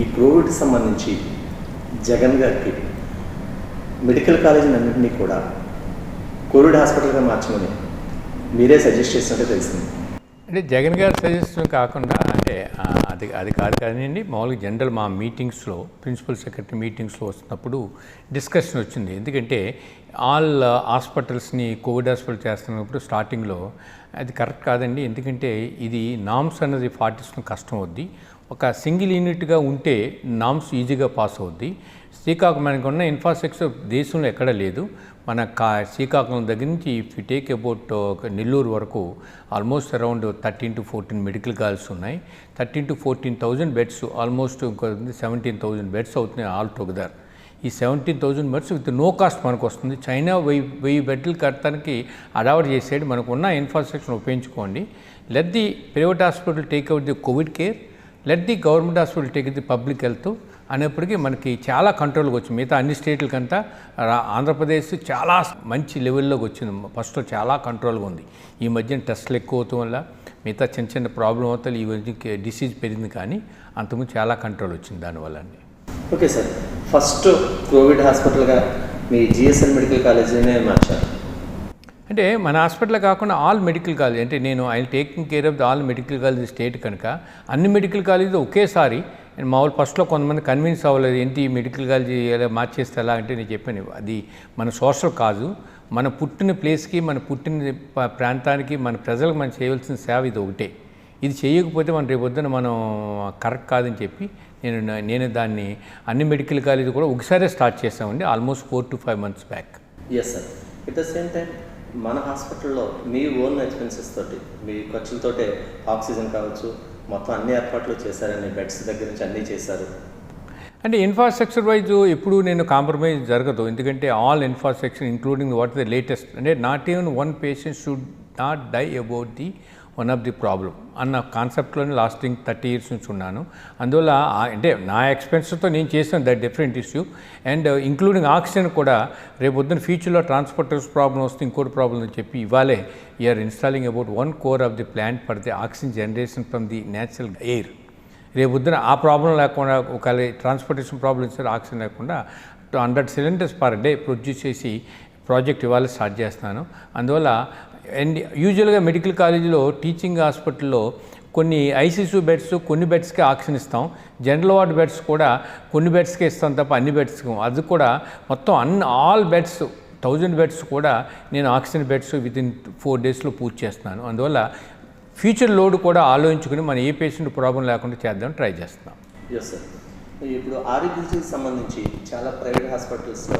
ఈ కోవిడ్ సంబంధించి జగన్ గారికి మెడికల్ కాలేజీలన్నింటినీ కూడా కోవిడ్ హాస్పిటల్గా మార్చమని మీరే సజెస్ట్ చేసినట్టు తెలిసింది అంటే జగన్ గారి సజెషన్ కాకుండా అంటే అది అది కాదు కానివ్వండి మామూలుగా జనరల్ మా మీటింగ్స్లో ప్రిన్సిపల్ సెక్రటరీ మీటింగ్స్లో వస్తున్నప్పుడు డిస్కషన్ వచ్చింది. ఎందుకంటే ఆల్ హాస్పిటల్స్ని కోవిడ్ హాస్పిటల్ చేస్తున్నప్పుడు స్టార్టింగ్లో అది కరెక్ట్ కాదండి. ఎందుకంటే ఇది నామ్స్ అన్నది పాటించడం కష్టం అవుద్ది. ఒక సింగిల్ యూనిట్గా ఉంటే నామ్స్ ఈజీగా పాస్ అవుద్ది. శ్రీకాకుళం మనకు ఉన్న ఇన్ఫ్రాస్ట్రక్చర్ దేశంలో ఎక్కడ లేదు. మన కా శ్రీకాకుళం దగ్గర నుంచి if you take about Nellore వరకు almost around thirteen to fourteen medical calls ఉన్నాయి. Thirteen to fourteen thousand beds almost seventeen thousand beds అవుతున్నాయి ఆల్ టుగెదర్. ఈ seventeen thousand beds with no cost మనకు వస్తుంది. చైనా వెయ్యి వెయ్యి బెడ్లు కట్టడానికి అడావట్ చేసేది మనకున్న ఇన్ఫ్రాస్ట్రక్చర్ ఉపయోగించుకోండి. Let the private hospital take out the covid care. Let the government hospital take the public health అనేప్పటికీ మనకి చాలా కంట్రోల్కి వచ్చింది. మిగతా అన్ని స్టేట్లకంతా ఆంధ్రప్రదేశ్ చాలా మంచి లెవెల్లోకి వచ్చింది. ఫస్ట్లో చాలా కంట్రోల్గా ఉంది. ఈ మధ్యన టెస్ట్లు ఎక్కువ అవటం వల్ల మిగతా చిన్న చిన్న ప్రాబ్లం అవుతాయి ఈ మధ్య డిసీజ్ పెరిగింది కానీ అంతకుముందు చాలా కంట్రోల్ వచ్చింది దానివల్ల అండి. Okay sir. ఫస్ట్ కోవిడ్ హాస్పిటల్గా మీ జిఎస్ఎల్ మెడికల్ కాలేజీనే మార్చారు. అంటే మన హాస్పిటల్ కాకుండా ఆల్ మెడికల్ కాలేజ్ అంటే నేను I taking care of the all medical college state కనుక అన్ని మెడికల్ కాలేజ్ ఒకేసారి నేను మామూలు ఫస్ట్లో కొంతమంది కన్విన్స్ అవ్వలేదు ఏంటి మెడికల్ కాలేజ్ ఎలా మార్చేస్తే ఎలా అంటే నేను చెప్పాను. అది మన సోషల్ కాదు. మన పుట్టిన ప్లేస్కి మన పుట్టిన ప్రాంతానికి మన ప్రజలకు మనం చేయవలసిన సేవ ఇది ఒకటే. ఇది చేయకపోతే మనం రేపొద్దున మనం కరెక్ట్ కాదని చెప్పి నేను నేను దాన్ని అన్ని మెడికల్ కాలేజ్ కూడా ఒకసారి స్టార్ట్ చేస్తామండి almost four to five months back. Yes sir at the same time మన హాస్పిటల్లో మీ ఓన్ ఎక్స్పెన్సెస్ తోటి మీ ఖర్చులతోటే ఆక్సిజన్ కావచ్చు మొత్తం అన్ని ఏర్పాట్లు చేశారని బెడ్స్ దగ్గర నుంచి అన్నీ చేశారు. అంటే ఇన్ఫ్రాస్ట్రక్చర్ వైజ్ ఎప్పుడు నేను కాంప్రమైజ్ జరగదు. ఎందుకంటే all infrastructure including what the latest అంటే not even one patient should not die about the one of the problem అన్న కాన్సెప్ట్లోనే లాస్టింగ్ థర్టీ ఇయర్స్ నుంచి ఉన్నాను. అందువల్ల అంటే నా ఎక్స్పెన్స్తో నేను చేసాను that different issue and including oxygen కూడా రేపు పొద్దున్న ఫ్యూచర్లో ట్రాన్స్పోర్టర్స్ ప్రాబ్లం వస్తే ఇంకోటి ప్రాబ్లం అని చెప్పి ఇవాళే you are installing about one core of the plant for the oxygen generation from the natural air రేపొద్దున ఆ ప్రాబ్లం లేకుండా ఒకవేళ ట్రాన్స్పోర్టేషన్ ప్రాబ్లం ఇస్తే ఆక్సిజన్ లేకుండా two hundred cylinders per day produce చేసి ప్రాజెక్ట్ ఇవాళ స్టార్ట్ చేస్తున్నాను. అందువల్ల అండ్ యూజువల్గా మెడికల్ కాలేజీలో టీచింగ్ హాస్పిటల్లో కొన్ని ఐసీసీ బెడ్స్ కొన్ని బెడ్స్కి ఆక్సిజన్ ఇస్తాం. జనరల్ వార్డ్ బెడ్స్ కూడా కొన్ని బెడ్స్కే ఇస్తాం తప్ప అన్ని బెడ్స్కి అది కూడా మొత్తం అన్ని ఆల్ బెడ్స్ థౌజండ్ బెడ్స్ కూడా నేను oxygen beds with in four డేస్లో పూర్తి చేస్తున్నాను. అందువల్ల ఫ్యూచర్ లోడ్ కూడా ఆలోచించుకుని మన ఏ పేషెంట్ ప్రాబ్లం లేకుండా చేద్దాం ట్రై చేస్తున్నాం. ఎస్ సార్ ఇప్పుడు ఆరోగ్యశ్రీకి సంబంధించి చాలా ప్రైవేట్ హాస్పిటల్స్లో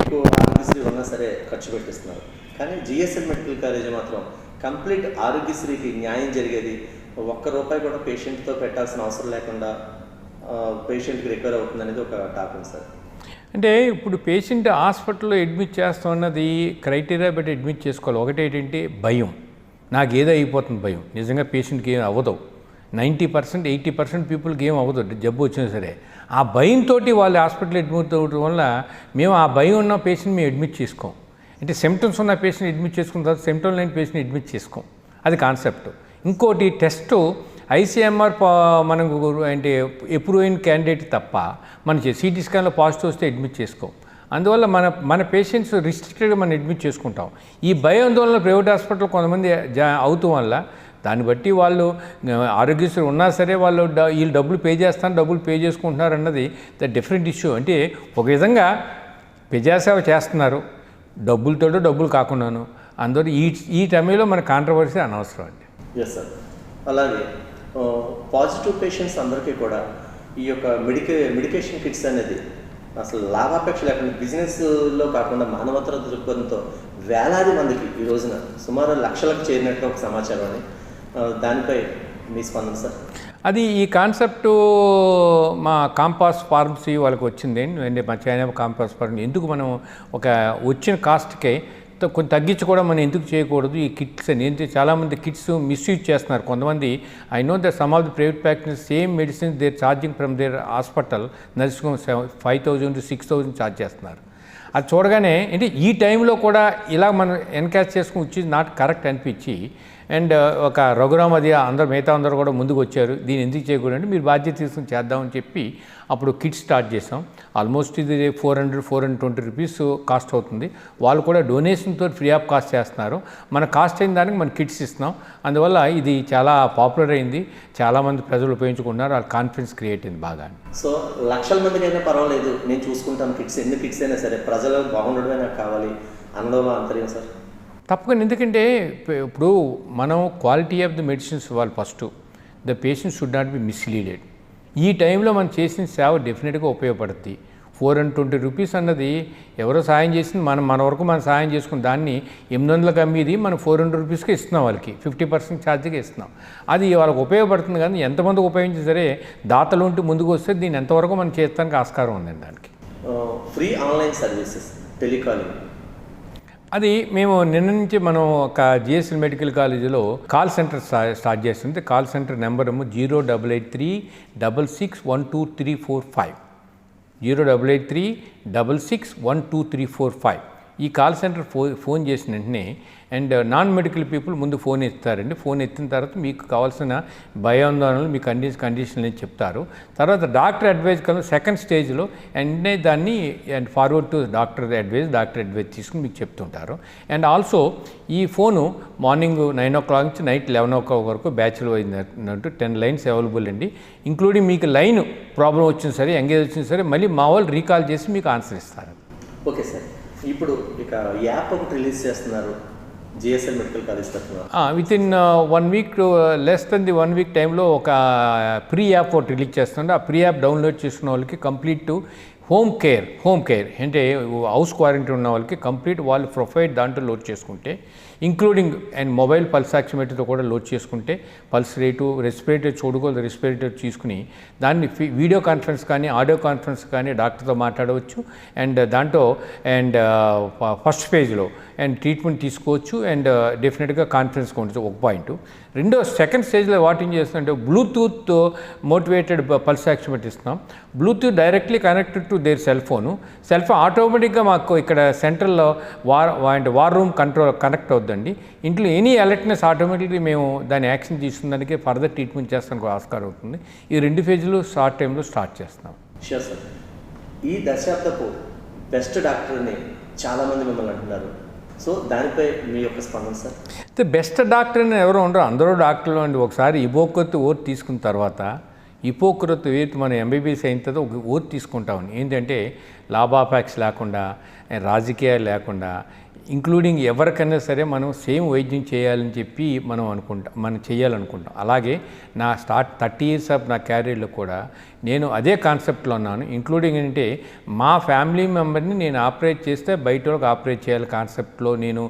ఎక్కువ ఆరోగ్యశ్రీ ఉన్నా సరే ఖర్చు పెట్టిస్తున్నారు. కానీ జిఎస్ఎల్ మెడికల్ కాలేజ్ మాత్రం కంప్లీట్ ఆరోగ్యశ్రీకి న్యాయం జరిగేది. ఒక్క రూపాయి కూడా పేషెంట్తో పెట్టాల్సిన అవసరం లేకుండా పేషెంట్కి రికవర్ అవుతుంది అనేది ఒక టాపిక్ సార్. అంటే ఇప్పుడు పేషెంట్ హాస్పిటల్లో అడ్మిట్ చేస్తున్నది క్రైటీరియా బట్టి అడ్మిట్ చేసుకోవాలి. ఒకటి ఏంటంటే భయం. నాకు ఏదో అయిపోతుంది భయం. నిజంగా పేషెంట్కి ఏం అవ్వదు. నైంటీ పర్సెంట్ ఎయిటీ పర్సెంట్ పీపుల్కి ఏం అవ్వదు. జబ్బు వచ్చినా సరే. ఆ భయంతో వాళ్ళు హాస్పిటల్ అడ్మిట్ అవ్వడం వల్ల మేము ఆ భయం ఉన్న పేషెంట్ మేము అడ్మిట్ చేసుకోం. అంటే సిమ్టమ్స్ ఉన్న పేషెంట్ అడ్మిట్ చేసుకున్న తర్వాత సిమ్టమ్ లేని పేషెంట్ అడ్మిట్ చేసుకోం. అది కాన్సెప్ట్ ఇంకోటి టెస్ట్ ఐసీఎంఆర్ మనకు అంటే ఎప్రూవ్ అయిన క్యాండిడేట్ తప్ప మన సిటీ స్కాన్లో పాజిటివ్ వస్తే అడ్మిట్ చేసుకోం. అందువల్ల మన మన పేషెంట్స్ రిస్ట్రిక్టెడ్గా మనం అడ్మిట్ చేసుకుంటాం. ఈ భయాందోళన ప్రైవేట్ హాస్పిటల్ కొంతమంది జా అవుతాం వల్ల దాన్ని బట్టి వాళ్ళు ఆరోగ్యశ్రీ ఉన్నా సరే వాళ్ళు వీళ్ళు డబ్బులు పే చేస్తాను డబ్బులు పే చేసుకుంటున్నారు అన్నది ద డిఫరెంట్ ఇష్యూ అంటే ఒక విధంగా ప్రజాసేవ చేస్తున్నారు. డబ్బులతోటో డబ్బులు కాకుండాను అందరూ ఈ ఈ టైంలో మన కాంట్రవర్సీ అనవసరం అండి. ఎస్ సార్ అలాగే పాజిటివ్ పేషెంట్స్ అందరికీ కూడా ఈ యొక్క మెడికే మెడికేషన్ కిట్స్ అనేది అసలు లాభాపేక్ష లేకుండా బిజినెస్లో కాకుండా మానవతర దృక్పథంతో వేలాది మందికి ఈ రోజున సుమారు లక్షలకు చేరినట్టు ఒక సమాచారం అని దానిపై మీ స్పందన సార్? అది ఈ కాన్సెప్ట్ మా కాంపాస్ ఫార్మసీ వాళ్ళకి వచ్చింది. అంటే మా చైనా కాంపాస్ ఫార్మసీ. ఎందుకు మనం ఒక వచ్చిన కాస్ట్కే కొంచెం తగ్గించి కూడా మనం ఎందుకు చేయకూడదు? ఈ కిట్స్ అని. ఏంటి చాలామంది కిట్స్ మిస్యూజ్ చేస్తున్నారు. కొంతమంది I know the some of the private practice same medicines their charging from their hospital nursing five thousand six thousand charge చేస్తున్నారు. అది చూడగానే అంటే ఈ టైంలో కూడా ఇలా మనం ఎన్కాష్ చేసుకుని వచ్చి నాట్ కరెక్ట్ అనిపించి అండ్ uh, ఒక రఘురామ్ అది అందరు మిగతా అందరూ కూడా ముందుకు వచ్చారు. దీన్ని ఎందుకు చేయకూడదంటే మీరు బాధ్యత తీసుకుని చేద్దామని చెప్పి అప్పుడు కిట్ స్టార్ట్ చేసాం ఆల్మోస్ట్ ఇది four hundred four hundred twenty rupees cost అవుతుంది. వాళ్ళు కూడా డొనేషన్తో ఫ్రీ ఆఫ్ కాస్ట్ చేస్తున్నారు. మన కాస్ట్ అయిన దానికి మనం కిట్స్ ఇస్తున్నాం. అందువల్ల ఇది చాలా పాపులర్ అయింది. చాలామంది ప్రజలు ఉపయోగించుకుంటున్నారు. వాళ్ళ కాన్ఫిడెన్స్ క్రియేట్ అయింది బాగా. సో లక్షల మందికైనా పర్వాలేదు. నేను చూసుకుంటాను కిట్స్. ఎన్ని కిట్స్ అయినా సరే ప్రజలు బాగుండడమే నాకు కావాలి. అనడంలో అంతర్యం సార్. తప్పకుండా. ఎందుకంటే ఇప్పుడు మనం క్వాలిటీ ఆఫ్ ద మెడిసిన్స్ ఇవ్వాలి first the patient should not be misleaded ఈ టైంలో మనం చేసిన సేవ డెఫినెట్గా ఉపయోగపడుతుంది ఫోర్ అండ్ ట్వంటీ రూపీస్ అన్నది ఎవరో సాయం చేసింది మనం మన వరకు మనం సాయం చేసుకుని దాన్ని ఎనిమిది వందలకు అమ్మేది మనం ఫోర్ హండ్రెడ్ రూపీస్కి ఇస్తున్నాం వాళ్ళకి. ఫిఫ్టీ పర్సెంట్ ఛార్జీగా ఇస్తున్నాం. అది వాళ్ళకి ఉపయోగపడుతుంది కానీ ఎంతమందికి ఉపయోగించి సరే దాతలు ఉంటే ముందుకు వస్తే దీన్ని ఎంతవరకు మనం చేస్తానికి ఆస్కారం ఉందండి దానికి. Free online services telecalling. అది మేము నిన్న నుంచి మనం ఒక జిఎస్ఎల్ మెడికల్ కాలేజీలో కాల్ సెంటర్ స్టార్ట్ చేస్తుంది కాల్ సెంటర్ నెంబర్ ఏమో zero double eight three double six one two three four five. Zero double eight three double six one two three four five. ఈ కాల్ సెంటర్ ఫో phone చేసిన వెంటనే and non medical people ముందు phone ఎత్తారండి phone ఎత్తిన తర్వాత మీకు కావాల్సిన భయాందోళనలు మీ కండి కండిషన్లు చెప్తారు. తర్వాత డాక్టర్ అడ్వైజ్ కన్నా సెకండ్ స్టేజ్లో వెంటనే దాన్ని and forward to doctor advise doctor advise తీసుకుని మీకు చెప్తుంటారు. అండ్ ఆల్సో ఈ phone morning nine o'clock నుంచి నైట్ లెవెన్ ఓ క్లాక్ వరకు బ్యాచ్లో అయిందంటూ టెన్ లైన్స్ అవైలబుల్ అండి. ఇంక్లూడింగ్ మీకు లైన్ ప్రాబ్లం వచ్చినా సరే ఎంగేజ్ వచ్చినా సరే మళ్ళీ మా వాళ్ళు రీకాల్ చేసి మీకు ఆన్సర్ ఇస్తారు. Okay sir. ఇప్పుడు ఇక యాప్ ఒకటి రిలీజ్ చేస్తున్నారు. జిఎస్ఎల్ మెడికల్ కాలేజ్ తరఫున? With in one week less then the one week టైంలో ఒక uh, ప్రీ యాప్ ఒకటి రిలీజ్ చేస్తుండే ఆ ప్రీ యాప్ డౌన్లోడ్ చేసుకున్న వాళ్ళకి complete home care home care అంటే uh, హౌస్ క్వారంటైన్ ఉన్న వాళ్ళకి కంప్లీట్ వాళ్ళు ప్రొఫైల్ దాంట్లో లోడ్ చేసుకుంటే ఇంక్లూడింగ్ అండ్ మొబైల్ పల్స్ ఆక్సిమీటర్తో కూడా లోడ్ చేసుకుంటే పల్స్ రేటు రెస్పిరేటర్ చూడుకోవాలి రెస్పిరేటర్ తీసుకుని దాన్ని వీడియో కాన్ఫరెన్స్ కానీ ఆడియో కాన్ఫరెన్స్ కానీ డాక్టర్తో మాట్లాడవచ్చు. అండ్ దాంట్లో అండ్ ఫస్ట్ పేజ్లో అండ్ ట్రీట్మెంట్ తీసుకోవచ్చు. అండ్ డెఫినెట్గా కాన్ఫిడెన్స్ ఉంటుంది ఒక పాయింట్. రెండో సెకండ్ స్టేజ్లో వాటింగ్ చేస్తుంటే బ్లూటూత్ మోటివేటెడ్ పల్స్ యాక్సిమీటర్ ఇస్తున్నాం. Bluetooth directly connected to their cell phone cell phone ఆటోమేటిక్గా మాకు ఇక్కడ సెంట్రల్లో వార్ అంటే వార్ రూమ్ కంట్రోల్ కనెక్ట్ అవుద్దండి. ఇంట్లో ఎనీ అలర్ట్నెస్ ఆటోమేటిక్లీ మేము దాని యాక్షన్ తీసుకున్నదానికి ఫర్దర్ ట్రీట్మెంట్ చేస్తానికి ఆస్కారం అవుతుంది ఈ రెండు ఫేజ్లు షార్ట్ టైంలో స్టార్ట్ చేస్తున్నాం. షూర్ సార్ ఈ దశాబ్దపు బెస్ట్ డాక్టర్ని చాలామంది మిమ్మల్ని అంటున్నారు. సో దానిపై మీ యొక్క స్పందన సార్? అయితే బెస్ట్ డాక్టర్ అని ఎవరు ఉండరు. అందరూ డాక్టర్లు అండి. ఒకసారి ఇపోక్రత్ ఓట్ తీసుకున్న తర్వాత ఇపోక్రత్ ఏది మనం ఎంబీబీఎస్ అయిన తర్వాత ఒక ఓట్ తీసుకుంటామని ఏంటంటే లాభాపేక్ష లేకుండా రాజకీయాలు లేకుండా ఇంక్లూడింగ్ ఎవరికైనా సరే మనం సేమ్ వైద్యం చేయాలని చెప్పి మనం అనుకుంటాం మనం చేయాలనుకుంటాం అలాగే నా స్టార్ట్ థర్టీ ఇయర్స్ ఆఫ్ నా క్యారియర్లో కూడా నేను అదే కాన్సెప్ట్లో ఉన్నాను. ఇంక్లూడింగ్ అంటే మా ఫ్యామిలీ మెంబర్ని నేను ఆపరేట్ చేస్తే బయట వాళ్ళకి ఆపరేట్ చేయాలి కాన్సెప్ట్లో నేను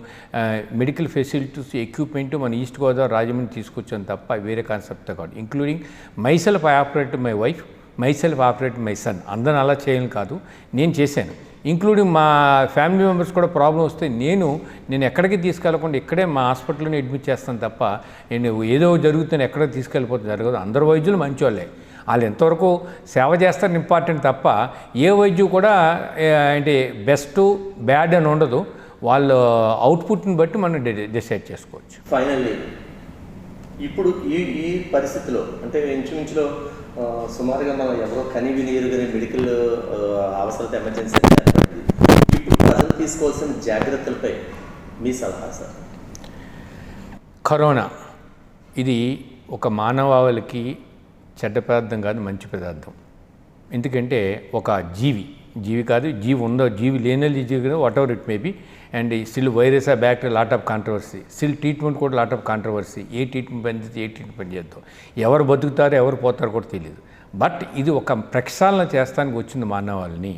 మెడికల్ ఫెసిలిటీస్ ఎక్విప్మెంట్ మన ఈస్ట్ గోదావరి రాజమండ్రి తీసుకొచ్చాను తప్ప వేరే కాన్సెప్ట్తో కాదు. Including myself I operate my wife myself operate my son అందరిని అలా చేయను కాదు. నేను చేశాను. ఇంక్లూడింగ్ మా ఫ్యామిలీ మెంబర్స్ కూడా ప్రాబ్లం వస్తే నేను నేను ఎక్కడికి తీసుకెళ్ళకుండా ఇక్కడే మా హాస్పిటల్లోనే అడ్మిట్ చేస్తాను తప్ప నేను ఏదో జరుగుతుంది ఎక్కడికి తీసుకెళ్ళిపోతే జరగదు. అందరు వైద్యులు మంచివాళ్ళే వాళ్ళు ఎంతవరకు సేవ చేస్తారని ఇంపార్టెంట్ తప్ప ఏ వైద్యం కూడా అంటే బెస్ట్ బ్యాడ్ అని ఉండదు. వాళ్ళ అవుట్పుట్ని బట్టి మనం డి- డిసైడ్ చేసుకోవచ్చు. ఫైనల్లీ ఇప్పుడు ఈ ఈ పరిస్థితిలో అంటే ఇంచుమించులో సుమారుగా మనం ఎవరో కని వినియరుగానే మెడికల్ అవసరత ఎమర్జెన్సీ ఇప్పుడు ప్రజలు తీసుకోవాల్సిన జాగ్రత్తలపై మీ సలహా సార్. కరోనా ఇది ఒక మానవాళికి చెడ్డ పదార్థం కాదు మంచి పదార్థం. ఎందుకంటే ఒక జీవి జీవి కాదు జీవి ఉందో జీవి లేనది జీవి కదా whatever it may be and still virus ఆ bacteria lot of controversy still treatment కూడా లాట్ ఆఫ్ కాంట్రవర్సీ ఏ ట్రీట్మెంట్ పనిచేస్తే ఏ ట్రీట్మెంట్ చేద్దాం ఎవరు బతుకుతారో ఎవరు పోతారో కూడా తెలియదు బట్ ఇది ఒక ప్రక్షాళన చేస్తానికి వచ్చింది మానవాళిని.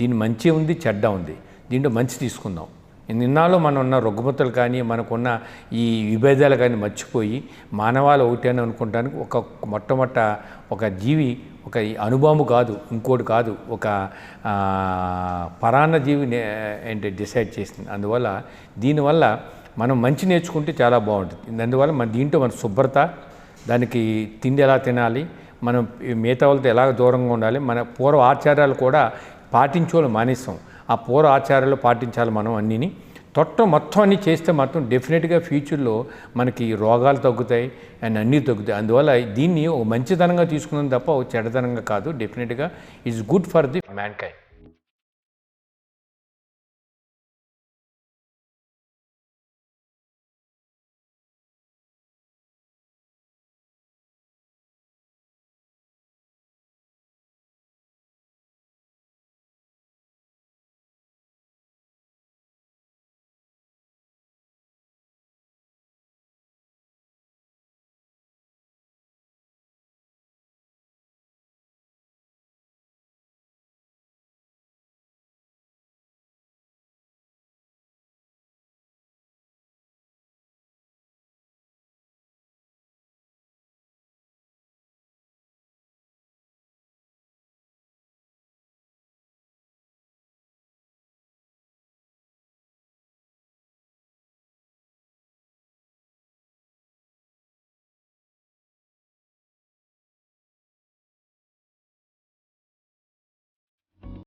దీని మంచి ఉంది చెడ్డ ఉంది. దీంట్లో మంచి తీసుకుందాం. నిన్నాలో మనం ఉన్న రుగ్మతలు కానీ మనకున్న ఈ విభేదాలు కానీ మర్చిపోయి మానవాళి ఒకటే అని అనుకుంటానికి ఒక మొట్టమొట్ట ఒక జీవి ఒక ఈ కాదు ఇంకోటి కాదు ఒక పరాన్న జీవి నే- ఏంటి డిసైడ్ చేసింది. అందువల్ల దీనివల్ల మనం మంచి నేర్చుకుంటే చాలా బాగుంటుంది. అందువల్ల మన దీంట్లో మన శుభ్రత దానికి తిండి ఎలా తినాలి మనం మిగతా వాళ్ళతో ఎలా దూరంగా ఉండాలి మన పూర్వ ఆచారాలు కూడా పాటించుకోవాలి మానేస్తాం ఆ పూర్వ ఆచారాలు పాటించాలి మనం అన్నిని. తొట్ట మొత్తం అన్ని చేస్తే మాత్రం డెఫినెట్గా ఫ్యూచర్లో మనకి రోగాలు తగ్గుతాయి అండ్ అన్నీ తగ్గుతాయి. అందువల్ల దీన్ని ఓ మంచితనంగా తీసుకున్నాం తప్ప ఓ చెడతనంగా కాదు. డెఫినెట్గా is good for the mankind.